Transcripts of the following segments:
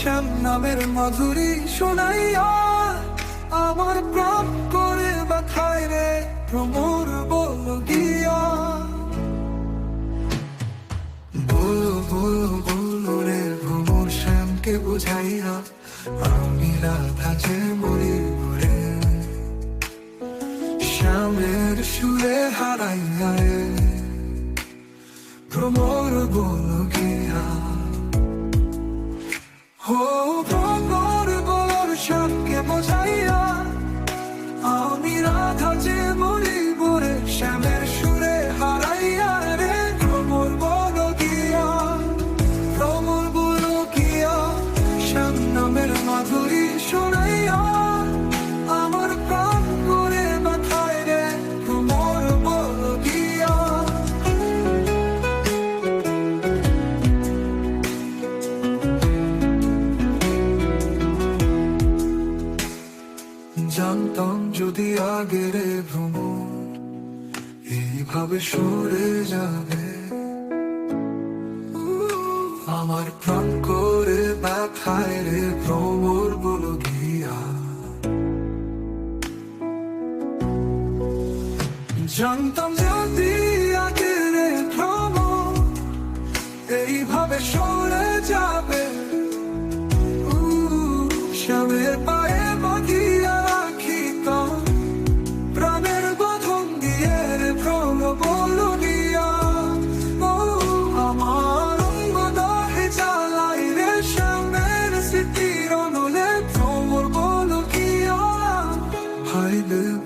শ্যাম নামের মাধুরী শোনাইয়া আমার প্রাণ করে ব্যথায় রে ভ্রমর বল গিয়া। বলো রে ভ্রমর শ্যামকে বুঝাইয়া আমি রাধা যে মরি মরে শ্যামের সুরে হারাইয়া রে। ভ্রমর বল গিয়া। শ্যামকে বোঝাইয়া আমি রাধা যে মরি বরে শ্যামের আগের ভ্রমণ, এইভাবে সরে যাবে। আমার প্রাণ করে ব্যথায় রে ভ্রমর বলো গিয়া। জানতাম যদি আগের ভ্রমণ, এইভাবে সরে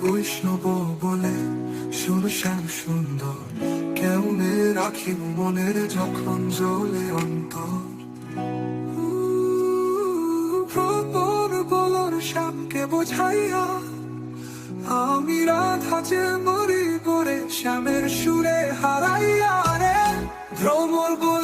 বৈষ্ণব বলে শুন শ্যাম সুন্দর। কেমনে রাখিব মনের যখন জ্বলে অন্তর। বলর শ্যামকে বোঝাইয়া আমি রাধা যে মরি পরে শ্যামের সুরে হারাইয়া রে ভ্রমর বল